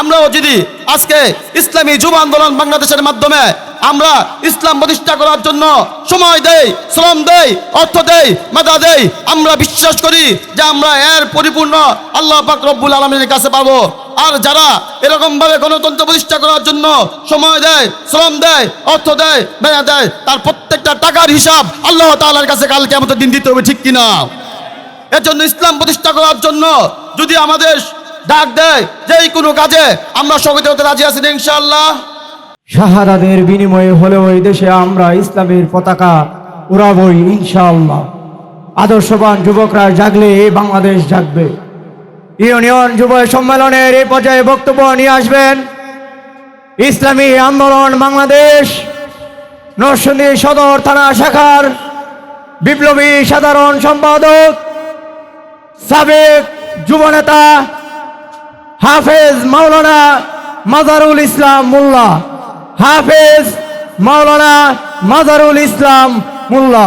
আমরাও যদি আজকে ইসলামী যুব আন্দোলন বাংলাদেশের মাধ্যমে আমরা ইসলাম প্রতিষ্ঠা করার জন্য সময় দেই, শ্রম দেই, অর্থ দেই মেধা দেই, আমরা বিশ্বাস করি যে আমরা এর পরিপূর্ণ আল্লাহ পাক রব্বুল আলমীর কাছে পাবো। আর যারা এরকম ভাবে গণতন্ত্র প্রতিষ্ঠা করার জন্য সময় দেয়, শ্রম দেয়, অর্থ দেয় মেধা দেয়, তার প্রত্যেকটা টাকার হিসাব আল্লাহ তাআলার কাছে কালকে আমাদের দিন দিতে হবে, ঠিক কিনা? এর জন্য ইসলাম প্রতিষ্ঠা করার জন্য যদি আমাদের ডাক দেয় যে কোনো কাজে আমরা সঙ্গে হতে রাজি আছি না ইনশাআল্লাহ। শাহাদাদের বিনিময়ে হলেও এই দেশে আমরা ইসলামের পতাকা উড়াবই ইনশাআল্লাহ। আদর্শবান যুবকরা জাগলে এই বাংলাদেশ জাগবে। ইউনিয়ন যুব সম্মেলনের এই পর্যায়ে বক্তব্য নিয়ে আসবেন ইসলামী আন্দোলন বাংলাদেশ, নরসিংদী সদর থানা শাখার বিপ্লবী সাধারণ সম্পাদক, সাবেক যুবনেতা হাফেজ মাওলানা মাজারুল ইসলাম মোল্লা। হাফেজ মাওলানা মাজারুল ইসলাম মোল্লা।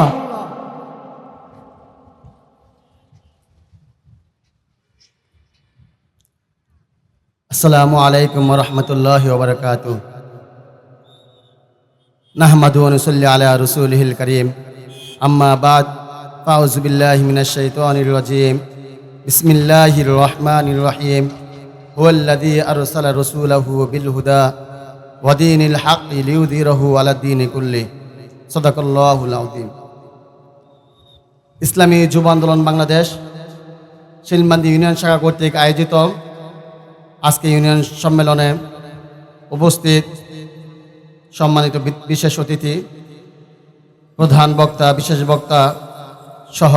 আসসালামু আলাইকুম রহমতুল্লাহ ওবরকাত নাহমাদু নসল্লি আলা রসুলহিল করিম। আম্মা বাদ ফাউজুবিল্লাহ মিনাশাইতানির রাজিম। বিসমিল্লাহির রহমানির রহিম। হুয়াল্লাযী আরসালা রাসূলাহু বিল হুদা ওয়া দীনিল হাক্কি লিইয়ুযহিরাহু আলা দ্বীনি কুল্লি। সাদাকাল্লাহুল আযীম। ইসলামী যুব আন্দোলন বাংলাদেশ, শিলমান্দি ইউনিয়ন শাখা কর্তৃক আয়োজিত আজকে ইউনিয়ন সম্মেলনে উপস্থিত সম্মানিত বিশেষ অতিথি, প্রধান বক্তা, বিশেষ বক্তা সহ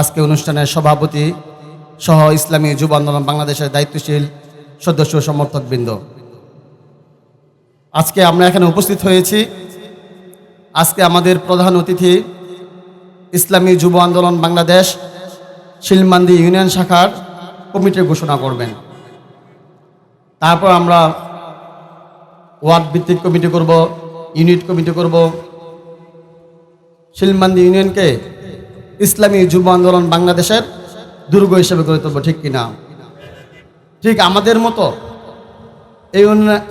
আজকে অনুষ্ঠানের সভাপতি সহ ইসলামী যুব আন্দোলন বাংলাদেশের দায়িত্বশীল সদস্য সমর্থকবৃন্দ। আজকে আমরা এখানে উপস্থিত হয়েছি। আজকে আমাদের প্রধান অতিথি ইসলামী যুব আন্দোলন বাংলাদেশ শিলমান্দি ইউনিয়ন শাখার কমিটি ঘোষণা করবেন। তারপর আমরা ওয়ার্ড ভিত্তিক কমিটি করব, ইউনিট কমিটি করব। শিলমান্দি ইউনিয়নকে ইসলামী যুব আন্দোলন বাংলাদেশের দুর্গ হিসেবে গড়ে তুলব ঠিক কিনা? ঠিক আমাদের মতো? এই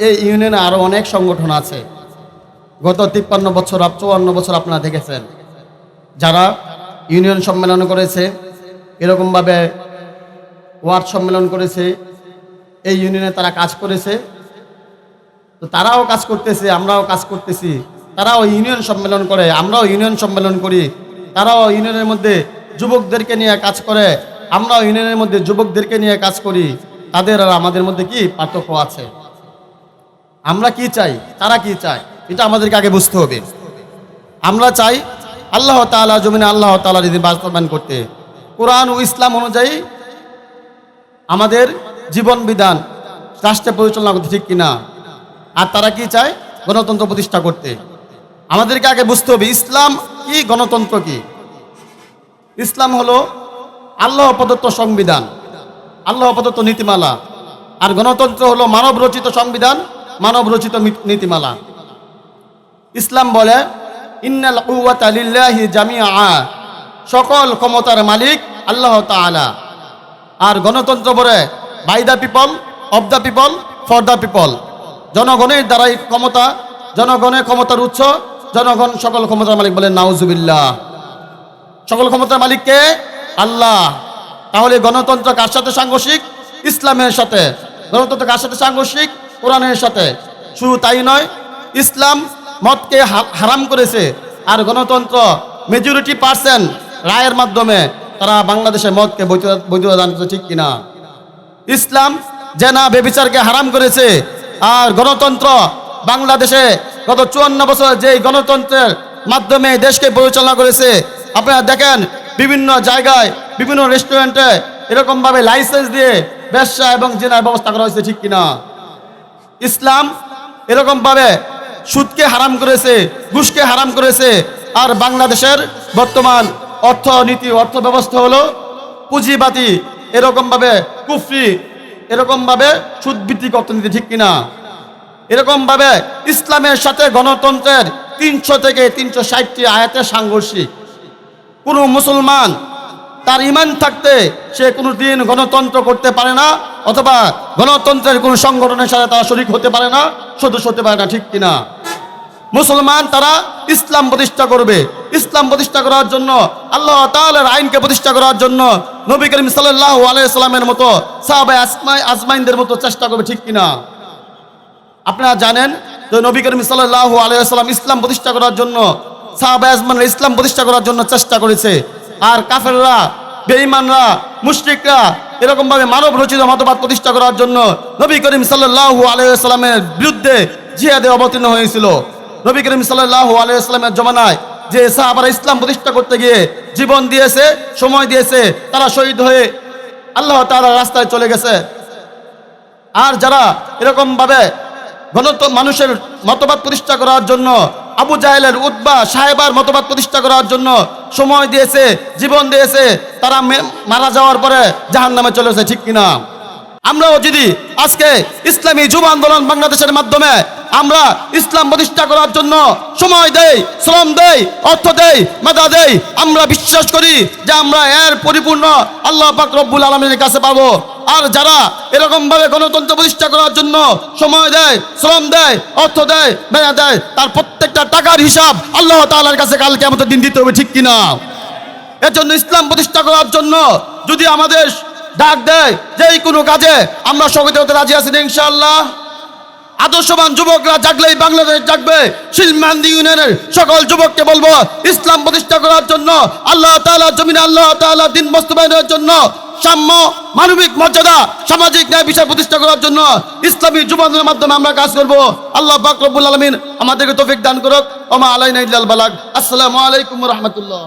এই ইউনিয়নে আরও অনেক সংগঠন আছে। গত তিপ্পান্ন বছর চুয়ান্ন বছর আপনারা দেখেছেন। যারা ইউনিয়ন সম্মেলন করেছে, এরকমভাবে ওয়ার্ড সম্মেলন করেছে, এই ইউনিয়নে তারা কাজ করেছে। তো তারাও কাজ করতেছে, আমরাও কাজ করতেছি। তারাও ইউনিয়ন সম্মেলন করে, আমরাও ইউনিয়ন সম্মেলন করি। তারাও ইউনিয়নের মধ্যে যুবকদেরকে নিয়ে কাজ করে। আমরাও ইউনিয়নের মধ্যে যুবকদেরকে নিয়ে কাজ করি, তাদের আর আমাদের মধ্যে কি পার্থক্য আছে? আমরা কি চাই? তারা কি চায়? এটা আমাদেরকে আগে বুঝতে হবে। আমরা চাই আল্লাহ তাআলা জমিনে আল্লাহ তাআলা যদি বাস্তবায়ন করতে। কোরআন ও ইসলাম অনুযায়ী আমাদের জীবন বিধান রাষ্ট্রে পরিচালনা করতে ঠিক কিনা? আর তারা কি চায়? গণতন্ত্র প্রতিষ্ঠা করতে। আমাদেরকে আগে বুঝতে হবে ইসলাম কি, গণতন্ত্র কি? ইসলাম হলো আল্লাহ প্রদত্ত সংবিধান, আল্লাহ প্রদত্ত নীতিমালা। আর গণতন্ত্র হলো মানব রচিত সংবিধান, মানব রচিত নীতিমালা। ইসলাম বলে জামিআ সকল ক্ষমতার মালিক আল্লাহ তাআলা। আর গণতন্ত্র বলে, by the people of the people, for the people জনগণের দ্বারাই ক্ষমতা, জনগণের ক্ষমতার উৎস, জনগণ সকল ক্ষমতার মালিক বলে, নাউজুবিল্লাহ সকল ক্ষমতার মালিককে আল্লাহ, তাহলে গণতন্ত্র কার সাথে সাংঘর্ষিক? ইসলামের সাথে। গণতন্ত্র কার সাথে সাংঘর্ষিক? কোরআনের সাথে। শুধু তাই নয়, ইসলাম মদকে হা- হারাম করেছে। আর গণতন্ত্র মেজরিটি পার্সেন্ট রায়ের মাধ্যমে তারা বাংলাদেশের মদকে বৈধ- বৈধতা দান ঠিক কিনা? ইসলাম জেনা বেবিচারকে হারাম করেছে। আর গণতন্ত্র বাংলাদেশে গত চুয়ান্ন বছর যে গণতন্ত্রের মাধ্যমে দেশকে পরিচালনা করেছে, আপনারা দেখেন বিভিন্ন জায়গায়, বিভিন্ন রেস্টুরেন্টে এরকমভাবে লাইসেন্স দিয়ে ব্যবসা এবং জেনার ব্যবস্থা করা হয়েছে, ঠিক কিনা? ইসলাম এরকমভাবে সুদকে হারাম করেছে, ঘুষকে হারাম করেছে, আর বাংলাদেশের বর্তমান অর্থনীতি অর্থ ব্যবস্থা হলো পুঁজিবাতি এরকমভাবে কুফরি, এরকমভাবে সুদভিত্তিক অর্থনীতি, ঠিক কিনা? এরকমভাবে ইসলামের সাথে গণতন্ত্রের তিনশো থেকে তিনশো ষাটটি আয়াতের সাংঘর্ষিক। কোনো মুসলমান তার ইমান থাকতে সে কোনো দিন গণতন্ত্র করতে পারে না, অথবা গণতন্ত্রের কোনো সংগঠনের সাথে তারা শরিক হতে পারে না, সদস্য হতে পারে না, ঠিক কিনা? মুসলমান তারা ইসলাম প্রতিষ্ঠা করবে। ইসলাম প্রতিষ্ঠা করার জন্য, আল্লাহ তাআলার আইনকে প্রতিষ্ঠা করার জন্য নবী করিম সাল্লাল্লাহু আলাইহি সাল্লামের মতো সাহাবায়ে আসমাই আজমাইনদের মতো চেষ্টা করবে, ঠিক কিনা? আপনারা জানেন যে নবী করিম সাল্লাল্লাহু আলাইহি সাল্লাম ইসলাম প্রতিষ্ঠা করার জন্য সাহাবায়ে আজমানরা ইসলাম প্রতিষ্ঠা করার জন্য চেষ্টা করেছে। আর কাফেররা, বেঈমানরা, মুশরিকরা এরকম ভাবে মানব রচিত মতবাদ প্রতিষ্ঠা করার জন্য নবী করিম সাল্লাল্লাহু আলাইহি সাল্লামের বিরুদ্ধে জিহাদে অবতীর্ণ হয়েছিল। নবী করিম সাল্লাল্লাহু আলাইহি সাল্লামের জমানায় যে সাহাবারা ইসলাম প্রতিষ্ঠা করতে গিয়ে জীবন দিয়েছে, সময় দিয়েছে, তারা শহীদ হয়ে আল্লাহ তাআলার রাস্তায় চলে গেছে। আর যারা এরকম ভাবে গণত, মানুষের মতবাদ প্রতিষ্ঠা করার জন্য আবু জাহেলের উদ্বা সাহেবার মতবাদ প্রতিষ্ঠা করার জন্য সময় দিয়েছে, জীবন দিয়েছে, তারা মারা যাওয়ার পরে জাহান নামে চলেছে ঠিক কিনা? আমরাও যদি আজকে ইসলামী যুব আন্দোলন বাংলাদেশের মাধ্যমে আমরা ইসলাম প্রতিষ্ঠা করার জন্য সময় দেই, শ্রম দেই, অর্থ দেই মেধা দেই, আমরা বিশ্বাস করি যে আমরা এর পরিপূর্ণ আল্লাহ পাক রব্বুল আলমীর কাছে পাবো। আর যারা এরকম ভাবে গণতন্ত্র প্রতিষ্ঠা করার জন্য সময় দেয়, শ্রম দেয়, অর্থ দেয় মেধা দেয়, তার প্রত্যেকটা টাকার হিসাব আল্লাহ তাআলার কাছে কালকে আমাদের দিন দিতে হবে, ঠিক কিনা? এর জন্য ইসলাম প্রতিষ্ঠা করার জন্য যদি আমাদের ডাক দেয় যে কোনো কাজে আমরা সঙ্গে হতে রাজি আছি না, ইনশাআল্লাহ। আদর্শবান যুবকরা জাগলেই বাংলাদেশ জাগবে। শিলমান্দি ইউনিয়নের সকল যুবককে বলব, ইসলাম প্রতিষ্ঠা করার জন্য আল্লাহ তাআলা জমিনে আল্লাহ তাআলা দিন বাস্তবায়নের জন্য সাম্য, মানবিক মর্যাদা, সামাজিক ন্যায় বিষয় প্রতিষ্ঠা করার জন্য ইসলামী যুবানের মাধ্যমে আমরা কাজ করব। আল্লাহ পাক রব্বুল আলামিন আমাদেরকে তৌফিক দান করুক। ওমা আলাইনা ইল্লাল বালাগ। আসসালামু আলাইকুম রাহমাতুল্লাহ।